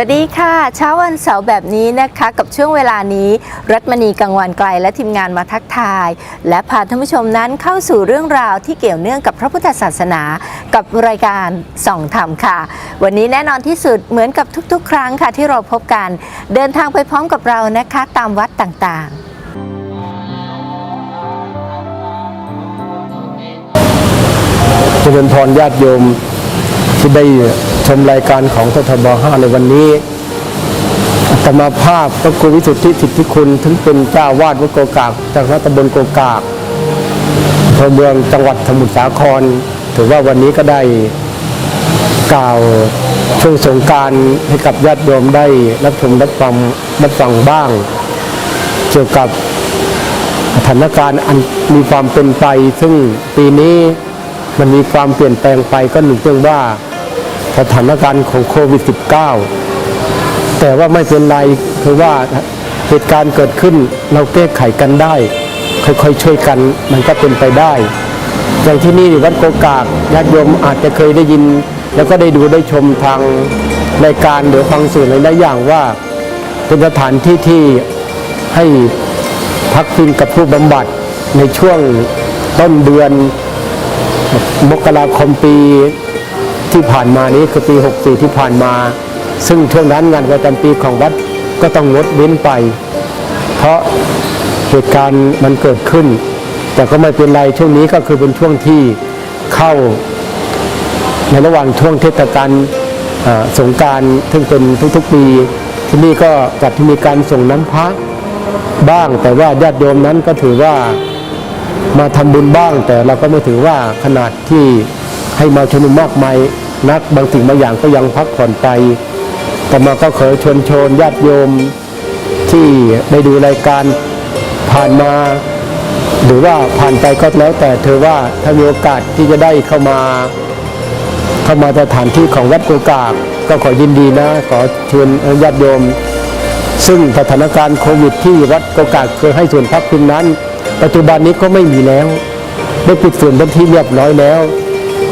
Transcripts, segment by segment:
วัสดีค่ะ เช้าวันเสาร์แบบนี้นะคะ กับช่วงเวลานี้ รัตมณีกังวันไกลและทีมงานมาทักทาย และพาท่านผู้ชมนั้นเข้าสู่เรื่องราวที่เกี่ยวเนื่องกับพระพุทธศาสนา กับรายการส่องธรรมค่ะ วันนี้แน่นอนที่สุดเหมือนกับทุกๆ ครั้งค่ะที่เราพบกัน เดินทางไปพร้อมกับเรานะคะ ตามวัดต่างๆเจริญพรญาติโยมที่ได้ ชมรายการของททบ5ในวันนี้อาตมาภาพพระครูวิสุทธิสิทธิคุณถึงเป็นเจ้าวาดวัดโกกากจากรัตบลโกกากอำเภอเมืองจังหวัดสมุทรสาคร ถือว่าวันนี้ก็ได้กล่าวช่วงสงการให้กับญาติโยมได้รับชมรับฟังรับฟังบ้าง เกี่ยวกับสถานการณ์อันมีความเป็นไป ซึ่งปีนี้มันมีความเปลี่ยนแปลงไปก็หนึ่งเรื่องว่า สถานการณ์ของโควิด -19 แต่ว่าไม่เป็นไรคือว่าเหตุการณ์เกิดขึ้นเราแก้ไขกันได้ ค่อยๆช่วยกันมันก็เป็นไปได้ อย่างที่นี่วัดโกกากญาติโยมอาจจะเคยได้ยิน แล้วก็ได้ดูได้ชมทางรายการหรือฟังสื่อหลายๆอย่างว่า เป็นสถานที่ที่ให้พักพิงกับผู้บำบัดในช่วงต้นเดือนมกราคมปี ที่ผ่านมานี้คือปี 64 ที่ผ่านมา ซึ่งช่วงนั้นงานประจำปีของวัดก็ต้องงดเว้นไป เพราะเหตุการณ์มันเกิดขึ้น แต่ก็ไม่เป็นไรช่วงนี้ก็คือเป็นช่วงที่เข้า ในระหว่างช่วงเทศกาลสงการซึ่งเป็นทุกๆปี ที่นี่ก็จัดที่มีการส่งน้ำพระบ้างแต่ว่าญาติโยมนั้นก็ถือว่ามาทำบุญบ้าง แต่เราก็ไม่ถือว่าขนาดที่ ให้มาชุมนุมมากมายนักบางสิ่งบางอย่างก็ยังพักผ่อนไปแต่มาก็ขอชวนชนญาติโยมที่ได้ดูรายการผ่านมา หรือว่าผ่านไปก็แล้วแต่เธอว่าถ้ามีโอกาสที่จะได้เข้ามาเข้ามาสถานที่ของวัดโกกากก็ขอยินดีนะ ขอเชิญญาติโยม ซึ่งสถานการณ์โควิดที่วัดโกกากเคยให้ส่วนพักพิงนั้น ปัจจุบันนี้ก็ไม่มีแล้ว ได้ปิดส่วนเป็นที่เรียบร้อยแล้ว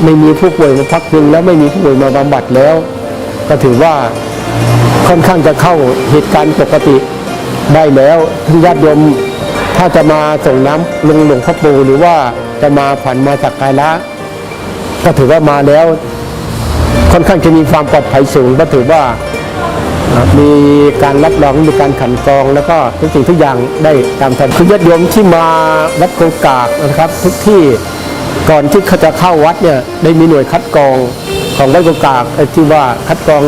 ไม่มีผู้ป่วยมาพักพิงแล้วไม่มีผู้ป่วยมาบำบัดแล้ว ก็ถือว่าค่อนข้างจะเข้าเหตุการณ์ปกติได้แล้วท่านญาติโยมถ้าจะมาส่งน้ำลงหลวงพ่อปูหรือว่าจะมาผ่านมาสักการะก็ถือว่ามาแล้ว ค่อนข้างจะมีความปลอดภัยสูงก็ถือว่ามีการรับรองมีการขันกรอง แล้วก็ทุกสิ่งทุกอย่างได้ตามทันคือญาติโยมที่มาวัดโกกากนะครับ ทุกที่ ก่อนที่เขาจะเข้าวัดเนี่ยได้มีหน่วยคัดกรองของวัดโกกากไอ้ที่ว่าคัดกรอง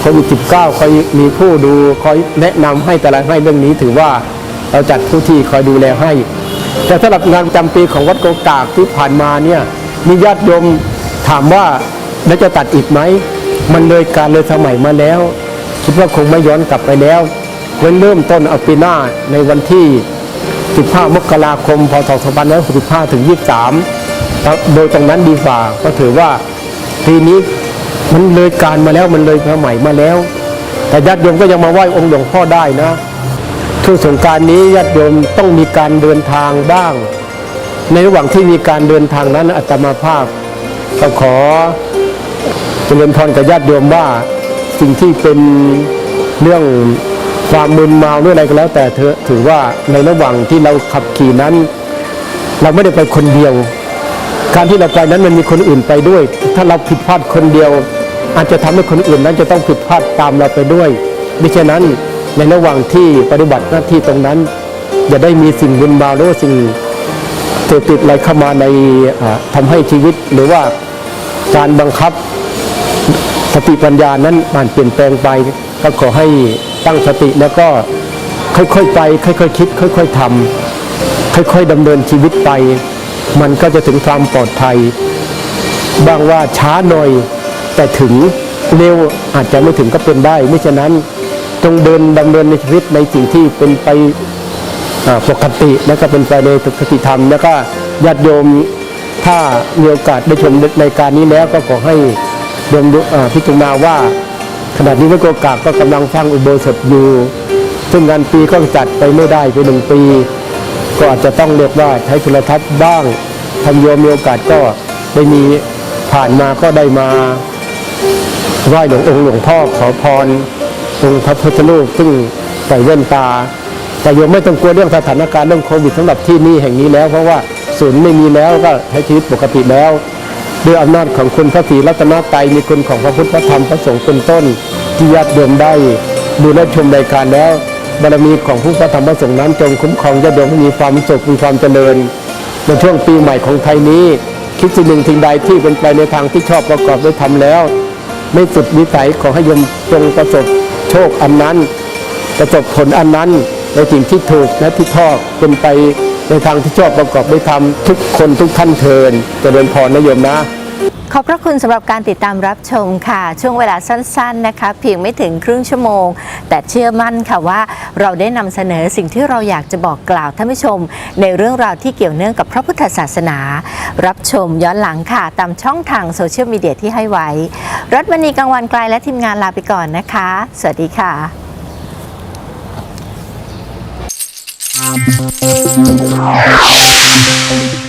โควิด -19 คอยมีผู้ดูคอยแนะนำให้แต่ละให้เรื่องนี้ถือว่าเราจัดผู้ที่คอยดูแลให้ แต่สำหรับงานประจำปีของวัดโกกากที่ผ่านมาเนี่ยมีญาติโยมถามว่าแล้วจะตัดอีกไหมมันเลยการเลยสมัยมาแล้ว คิดว่าคงไม่ย้อนกลับไปแล้วเว้นเริ่มต้นเอาปีหน้าในวันที่ 15 มกราคม พศ 2565 ถึง 23 โดยตรงนั้นดีกว่าก็ถือว่าปีนี้มันเลยการมาแล้วมันเลยสมัยมาแล้ว แต่ญาติโยมก็ยังมาไหว้องค์หลวงพ่อได้นะช่วงสงการนี้ญาติโยมต้องมีการเดินทางบ้าง ในระหว่างที่มีการเดินทางนั้นอาตมาภาพก็ขอเจริญพรกับญาติโยมว่าสิ่งที่เป็นเรื่องความมึนเมาหรืออะไรก็แล้ว แต่เธอถือว่าในระหว่างที่เราขับขี่นั้น เราไม่ได้ไปคนเดียว การที่เราไปนั้นมันมีคนอื่นไปด้วย ถ้าเราผิดพลาดคนเดียว อาจจะทำให้คนอื่นนั้นจะต้องผิดพลาดตามเราไปด้วยมิฉะนั้นในระหว่างที่ปฏิบัติหน้าที่ตรงนั้นอย่าได้มีสิ่งมึนเมาหรือว่าสิ่งเสพติดอะไรเข้ามาในอ่าทำให้ชีวิตหรือว่าการบังคับสติปัญญานั้นมันเปลี่ยนแปลงไป ก็ขอให้ตั้งสติแล้วก็ค่อยๆไป ค่อยๆคิด ค่อย ๆทำค่อย ๆดำเนินชีวิตไป มันก็จะถึงความปลอดภัย บางว่าช้าหน่อย แต่ถึงเร็วอาจจะไม่ถึงก็เป็นได้ไม่ฉะนั้นจงเดินดำเนินในชีวิตในสิ่งที่เป็นไปปกติแล้วก็เป็นไปในปกติธรรม แล้วก็ญาติโยมถ้ามีโอกาสได้ชมในการนี้แล้วก็ขอให้โยมดูพิจารณาว่าขณะนี้พระโกกาก็กำลังสร้างอุโบสถอยู่ ซึ่งงานปีก็จัดไปไม่ได้ไปหนึ่งปี ก็อาจจะต้องเรียกว่าใช้โทรทัศน์บ้างทำโยมมีโอกาสก็ได้มีผ่านมาก็ได้มาไหว้หลวงองค์หลวงพ่อขอพรองค์พระพุทธรูปซึ่งใส่แว่นตา แต่โยมไม่ต้องกลัวเรื่องสถานการณ์เรื่องโควิดสำหรับที่นี่แห่งนี้แล้ว เพราะว่าศูนย์ไม่มีแล้วก็ใช้ชีวิตปกติแล้ว ด้วยอำนาจของคุณพระศรีรัตนตรัยมีคุณของพระพุทธพระธรรมพระสงฆ์เป็นต้นที่ญาติโยมได้ดูและชมรายการแล้ว บารมีของผู้พระธรรมพระสงฆ์นั้นจงคุ้มครองญาติโยมให้มีความสุขมีความเจริญ ในช่วงปีใหม่ของไทยนี้ คิดสิ่งหนึ่งสิ่งใดที่เป็นไปในทางที่ชอบประกอบด้วยธรรมแล้ว ไม่สุดวิสัยขอให้โยมจงประสบโชคอันนั้น ประสบผลอันนั้นในสิ่งที่ถูกและที่ชอบเป็นไปในทางที่ชอบประกอบด้วยธรรมทุกคนทุกท่านเทินเจริญพรนะโยมนะ อบพระคุณสำหรับการติดตามรับชมค่ะ ช่วงเวลาสั้นๆนะคะ เพียงไม่ถึงครึ่งชั่วโมง แต่เชื่อมั่นค่ะว่าเราได้นำเสนอสิ่งที่เราอยากจะบอกกล่าวท่านผู้ชม ในเรื่องราวที่เกี่ยวเนื่องกับพระพุทธศาสนา รับชมย้อนหลังค่ะ ตามช่องทางโซเชียลมีเดียที่ให้ไว้รัตมณีกลางวันไกลและทีมงานลาไปก่อนนะคะ สวัสดีค่ะ Thank